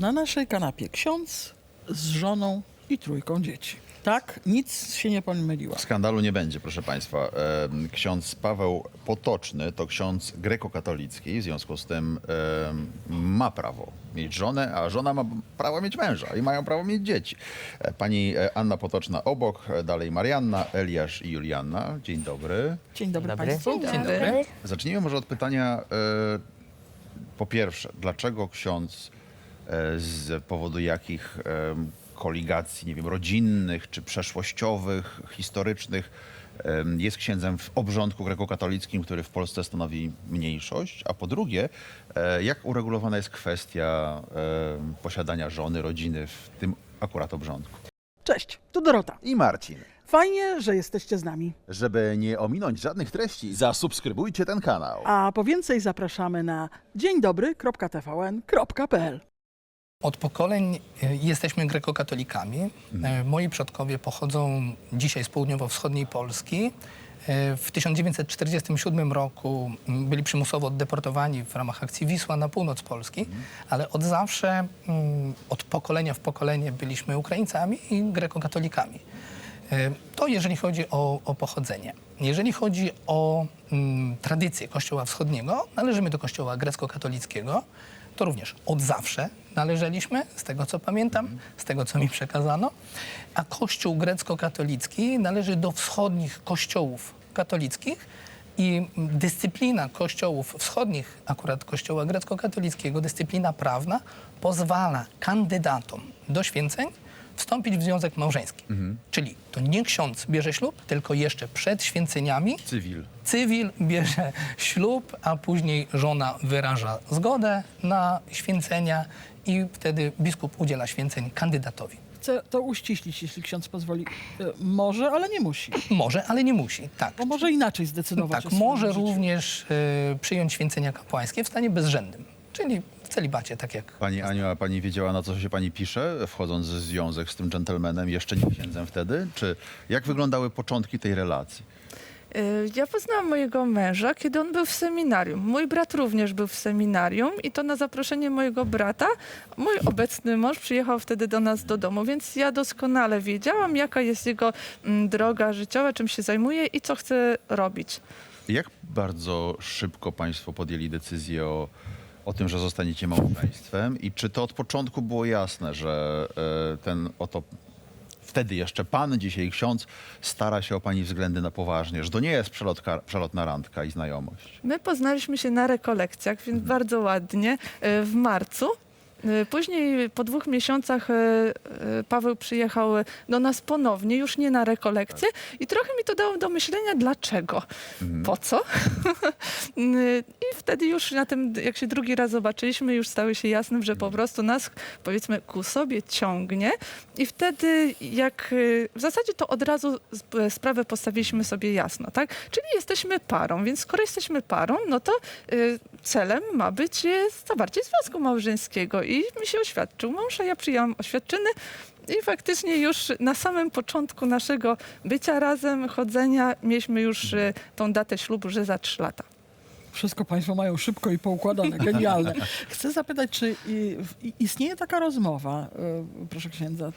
Na naszej kanapie ksiądz z żoną i trójką dzieci. Tak, nic się nie pomyliło. Skandalu nie będzie, proszę Państwa. Ksiądz Paweł Potoczny to ksiądz grekokatolicki, w związku z tym ma prawo mieć żonę, a żona ma prawo mieć męża i mają prawo mieć dzieci. E, Pani e, Anna Potoczna obok, e, dalej Marianna, Eliasz i Julianna. Dzień dobry. Dzień dobry, Dobry. Państwu. Dzień dobry. Zacznijmy może od pytania po pierwsze, dlaczego ksiądz z powodu jakich em, koligacji, nie wiem, rodzinnych czy przeszłościowych, historycznych em, jest księdzem w obrządku grekokatolickim, który w Polsce stanowi mniejszość, a po drugie, e, jak uregulowana jest kwestia posiadania żony, rodziny w tym akurat obrządku. Cześć, tu Dorota. i Marcin. Fajnie, że jesteście z nami. Żeby nie ominąć żadnych treści, zasubskrybujcie ten kanał. A po więcej zapraszamy na dzień dobry.tvn.pl. Od pokoleń e, jesteśmy grekokatolikami. E, Moi przodkowie pochodzą dzisiaj z południowo-wschodniej Polski. E, W 1947 roku m, byli przymusowo oddeportowani w ramach akcji Wisła na północ Polski, ale od zawsze, mm, od pokolenia w pokolenie byliśmy Ukraińcami i grekokatolikami. To jeżeli chodzi o, o pochodzenie. Jeżeli chodzi o mm, tradycję Kościoła Wschodniego, należymy do Kościoła grecko-katolickiego. To również od zawsze należeliśmy, z tego co pamiętam, z tego co mi przekazano. A Kościół grecko-katolicki należy do wschodnich kościołów katolickich i dyscyplina kościołów wschodnich, akurat Kościoła grecko-katolickiego, dyscyplina prawna pozwala kandydatom do święceń wstąpić w związek małżeński. Czyli to nie ksiądz bierze ślub, tylko jeszcze przed święceniami Cywil. cywil bierze ślub, a później żona wyraża zgodę na święcenia i wtedy biskup udziela święceń kandydatowi. Chcę to uściślić, jeśli ksiądz pozwoli. E, Może, ale nie musi. Może, ale nie musi. Tak. Bo może inaczej zdecydować. Tak, o swoim może życiu. również e, przyjąć święcenia kapłańskie w stanie bezrzędnym, czyli w celibacie, tak jak Pani Aniu, a pani wiedziała, na co się pani pisze, wchodząc w związek z tym dżentelmenem, jeszcze nie księdzem wtedy? Czy jak wyglądały początki tej relacji? Y, Ja poznałam mojego męża, kiedy on był w seminarium. Mój brat również był w seminarium i to na zaproszenie mojego brata mój obecny mąż przyjechał wtedy do nas do domu, więc ja doskonale wiedziałam, jaka jest jego mm, droga życiowa, czym się zajmuje i co chce robić. Jak bardzo szybko państwo podjęli decyzję o, o tym, że zostaniecie małżeństwem i czy to od początku było jasne, że e, ten oto wtedy jeszcze pan, dzisiaj ksiądz, stara się o pani względy na poważnie, że to nie jest przelotka, przelotna randka i znajomość? My poznaliśmy się na rekolekcjach, więc bardzo ładnie, y, w marcu. Y, Później po dwóch miesiącach y, y, Paweł przyjechał do nas ponownie, już nie na rekolekcję. I trochę mi to dało do myślenia, dlaczego, po co. I wtedy już na tym, jak się drugi raz zobaczyliśmy, już stało się jasnym, że po prostu nas, powiedzmy, ku sobie ciągnie. I wtedy jak, w zasadzie to od razu sp- sprawę postawiliśmy sobie jasno, tak? Czyli jesteśmy parą, więc skoro jesteśmy parą, no to celem ma być zawarcie związku małżeńskiego i mi się oświadczył mąż, a ja przyjęłam oświadczyny i faktycznie już na samym początku naszego bycia razem, chodzenia, mieliśmy już y, tą datę ślubu, że za trzy lata. Wszystko Państwo mają szybko i poukładane, genialne. Chcę zapytać, czy istnieje taka rozmowa, y, proszę księdza,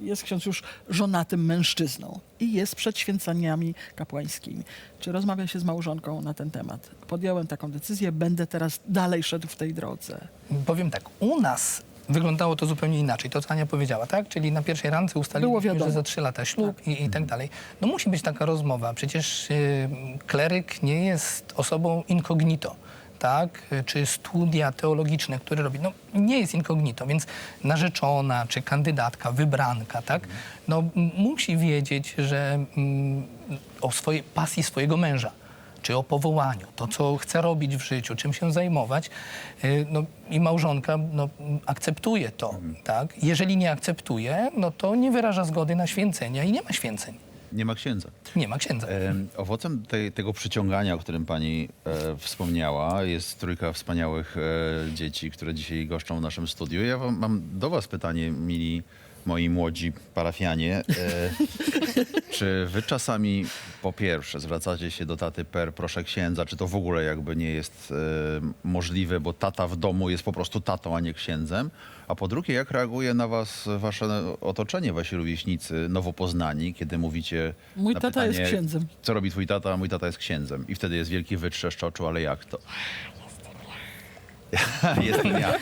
jest ksiądz już żonatym mężczyzną i jest przed święceniami kapłańskimi. Czy rozmawia się z małżonką na ten temat? Podjąłem taką decyzję, będę teraz dalej szedł w tej drodze. Powiem tak, u nas wyglądało to zupełnie inaczej, to co Ania powiedziała, tak? Czyli na pierwszej randce ustaliliśmy, że za trzy lata ślub i, i tak dalej. No musi być taka rozmowa, przecież y, kleryk nie jest osobą incognito. Tak, czy studia teologiczne, które robi, no nie jest incognito, więc narzeczona, czy kandydatka, wybranka, tak, no musi wiedzieć, że mm, o swojej pasji swojego męża, czy o powołaniu, to co chce robić w życiu, czym się zajmować. y, No, I małżonka no, akceptuje to. Tak? Jeżeli nie akceptuje, no to nie wyraża zgody na święcenia i nie ma święceń. Nie ma księdza. Nie ma księdza. Em, Owocem tej, tego przyciągania, o którym pani e, wspomniała, jest trójka wspaniałych e, dzieci, które dzisiaj goszczą w naszym studiu. Ja wam, mam do was pytanie, mili moi młodzi parafianie, e, czy wy czasami po pierwsze zwracacie się do taty per proszę księdza, czy to w ogóle jakby nie jest e, możliwe, bo tata w domu jest po prostu tatą, a nie księdzem? A po drugie, jak reaguje na was wasze otoczenie, wasi rówieśnicy, nowo poznani, kiedy mówicie Mój na tata jest pytanie, księdzem. Co robi twój tata? Mój tata jest księdzem. I wtedy jest wielki wytrzeszcz oczu, ale jak to? Jestem ja.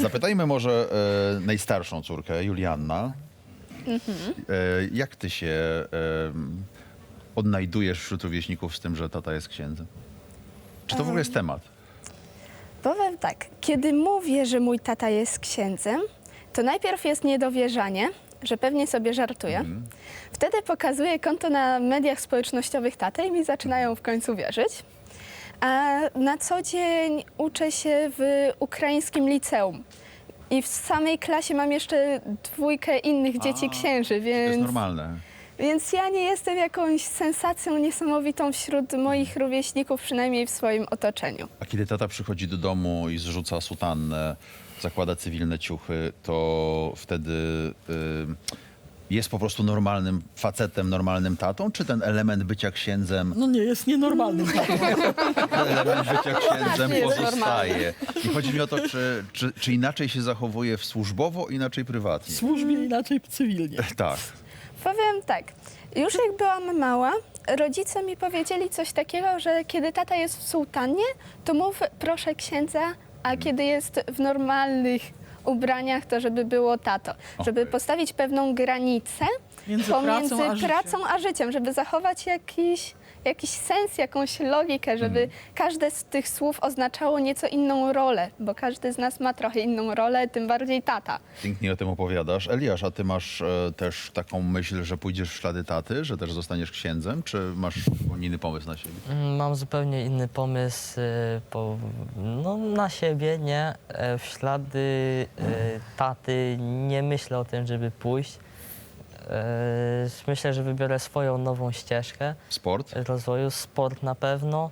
Zapytajmy może e, najstarszą córkę, Julianna. E, jak ty się e, odnajdujesz wśród rówieśników z tym, że tata jest księdzem? Czy to w ogóle jest temat? Powiem tak, kiedy mówię, że mój tata jest księdzem, to najpierw jest niedowierzanie, że pewnie sobie żartuję. Wtedy pokazuję konto na mediach społecznościowych taty i mi zaczynają w końcu wierzyć. A na co dzień uczę się w ukraińskim liceum. I w samej klasie mam jeszcze dwójkę innych dzieci księży, To jest więc, normalne. więc ja nie jestem jakąś sensacją niesamowitą wśród moich rówieśników, przynajmniej w swoim otoczeniu. A kiedy tata przychodzi do domu i zrzuca sutannę, zakłada cywilne ciuchy, to wtedy y, jest po prostu normalnym facetem, normalnym tatą? Czy ten element bycia księdzem No nie, jest nienormalnym tatą. element bycia księdzem jest pozostaje. I chodzi mi o to, czy, czy, czy inaczej się zachowuje w służbowo, inaczej W prywatnie. służbie inaczej cywilnie. Tak. Powiem tak, już jak byłam mała, rodzice mi powiedzieli coś takiego, że kiedy tata jest w sułtanie, to mów proszę księdza, a kiedy jest w normalnych ubraniach, to żeby było tato. Żeby Okej. postawić pewną granicę Między pomiędzy pracą a życiem. pracą a życiem, żeby zachować jakiś, jakiś sens, jakąś logikę, żeby Mhm. każde z tych słów oznaczało nieco inną rolę, bo każdy z nas ma trochę inną rolę, tym bardziej tata. Pięknie o tym opowiadasz. Eliasz, a ty masz e, też taką myśl, że pójdziesz w ślady taty, że też zostaniesz księdzem, czy masz inny pomysł na siebie? Mm, Mam zupełnie inny pomysł y, po, no, na siebie, nie? E, W ślady y, taty nie myślę o tym, żeby pójść. E, Myślę, że wybiorę swoją nową ścieżkę Sport? rozwoju, sport na pewno.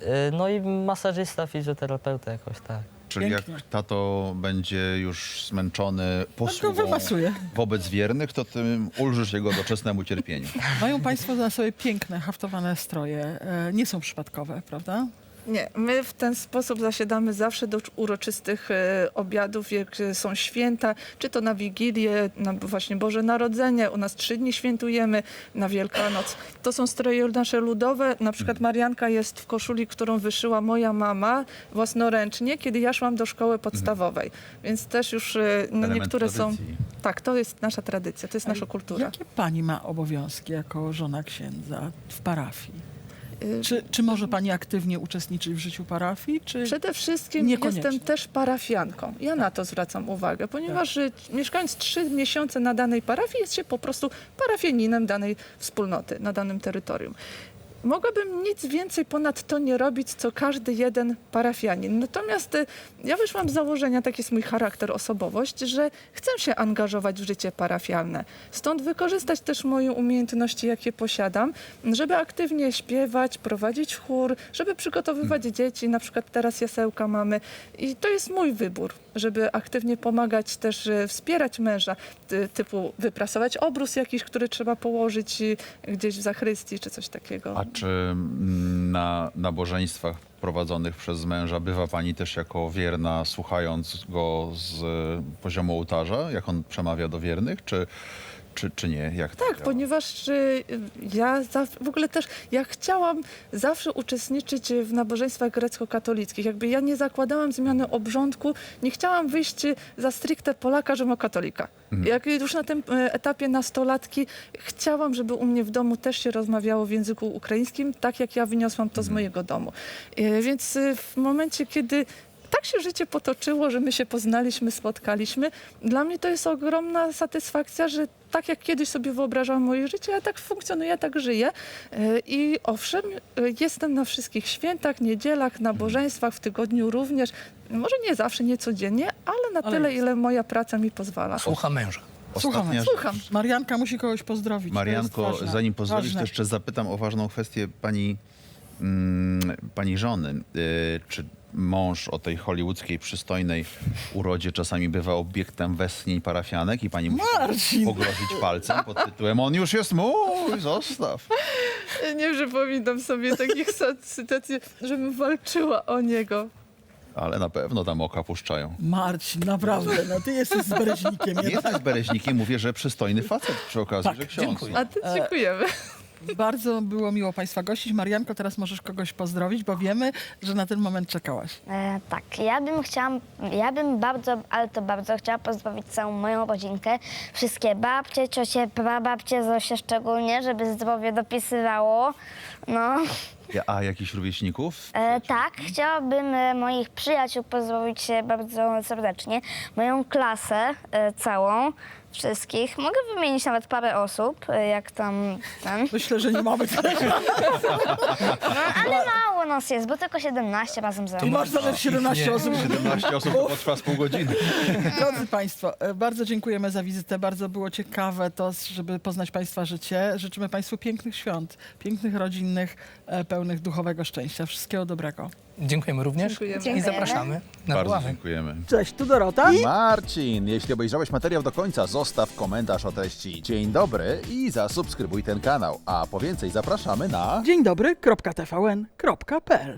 E, No i masażysta, fizjoterapeuta jakoś tak. Czyli Pięknie. jak tato będzie już zmęczony posługą wypasuje. wobec wiernych, to ty ulżysz jego doczesnemu cierpieniu. Mają Państwo na sobie piękne, haftowane stroje. E, Nie są przypadkowe, prawda? Nie, my w ten sposób zasiadamy zawsze do uroczystych e, obiadów, jak e, są święta, czy to na Wigilię, na właśnie Boże Narodzenie, u nas trzy dni świętujemy, na Wielkanoc. To są stroje nasze ludowe, na przykład Marianka jest w koszuli, którą wyszyła moja mama własnoręcznie, kiedy ja szłam do szkoły podstawowej, więc też już e, no, Element niektóre są... tradycji. Tak, to jest nasza tradycja, to jest nasza kultura. Jakie Pani ma obowiązki jako żona księdza w parafii? Y, Czy, czy może Pani aktywnie uczestniczyć w życiu parafii? Czy... Przede wszystkim jestem też parafianką. Ja na to zwracam uwagę, ponieważ y, mieszkając trzy miesiące na danej parafii, jest się po prostu parafianinem danej wspólnoty, na danym terytorium. Mogłabym nic więcej ponad to nie robić, co każdy jeden parafianin. Natomiast y, ja wyszłam z założenia, taki jest mój charakter, osobowość, że chcę się angażować w życie parafialne. Stąd wykorzystać też moje umiejętności, jakie posiadam, żeby aktywnie śpiewać, prowadzić chór, żeby przygotowywać dzieci. Na przykład teraz jasełka mamy. I to jest mój wybór, żeby aktywnie pomagać też, e, wspierać męża, ty, typu wyprasować obrus jakiś, który trzeba położyć e, gdzieś w zachrystii, czy coś takiego. A czy mm, na nabożeństwach prowadzonych przez męża bywa pani też jako wierna, słuchając go z e, poziomu ołtarza, jak on przemawia do wiernych, czy, czy, czy nie? Jak Tak, ponieważ y, ja za, w ogóle też, ja chciałam zawsze uczestniczyć w nabożeństwach grecko-katolickich. Jakby ja nie zakładałam zmiany obrządku, nie chciałam wyjść za stricte Polaka, rzymokatolika. Jak już na tym e, etapie nastolatki chciałam, żeby u mnie w domu też się rozmawiało w języku ukraińskim, tak jak ja wyniosłam to z mojego domu. E, Więc y, w momencie, kiedy tak się życie potoczyło, że my się poznaliśmy, spotkaliśmy. Dla mnie to jest ogromna satysfakcja, że tak jak kiedyś sobie wyobrażałam moje życie, ja tak funkcjonuję, ja tak żyję. E, I owszem, e, jestem na wszystkich świętach, niedzielach, nabożeństwach, w tygodniu również. Może nie zawsze, nie codziennie, ale na Ale tyle, jest. ile moja praca mi pozwala. Słucha męża. Ostatnia rzecz. Słucham. Marianka musi kogoś pozdrowić. Marianko, ważne. zanim pozwolisz, to jeszcze zapytam o ważną kwestię pani, mm, pani żony. Y, czy mąż o tej hollywoodzkiej, przystojnej urodzie czasami bywa obiektem westchnień parafianek i pani musi Marcin! pogrozić palcem pod tytułem on już jest mój, zostaw. Nie przypominam sobie takich sy- sytuacji, żebym walczyła o niego. Ale na pewno tam oka puszczają. Marcin, naprawdę, no ty jesteś z Bereźnikiem. Nie jestem z Bereźnikiem, mówię, że przystojny facet przy okazji, Tak, że ksiądz. dziękuję. A ty dziękujemy. Bardzo było miło Państwa gościć. Marianko, teraz możesz kogoś pozdrowić, bo wiemy, że na ten moment czekałaś. E, tak, ja bym chciała, ja bym bardzo, ale to bardzo chciała pozdrowić całą moją rodzinkę. Wszystkie babcie, ciocie, prababcie, Zosię szczególnie, żeby zdrowie dopisywało. No, Ja- A jakichś rówieśników? e, tak, chciałabym e, moich przyjaciół pozdrowić e, bardzo serdecznie. Moją klasę e, całą, wszystkich. Mogę wymienić nawet parę osób, e, jak tam ten. Myślę, że nie mamy tego. No, ale mało nas jest, bo tylko 17 razem ze Tu mną. masz nawet 17 Nie. osób. 17 osób to potrwa z pół godziny. Drodzy Państwo, e, bardzo dziękujemy za wizytę. Bardzo było ciekawe to, żeby poznać Państwa życie. Życzymy Państwu pięknych świąt, pięknych, rodzinnych, e, pełnych duchowego szczęścia. Wszystkiego dobrego. Dziękujemy również Dziękujemy. i zapraszamy na Bardzo buławę. dziękujemy. Cześć, tu Dorota. Marcin, jeśli obejrzałeś materiał do końca, zostaw komentarz o treści. Dzień dobry i zasubskrybuj ten kanał. A po więcej zapraszamy na... Dzień dobry, kropka TVN, kropka papper.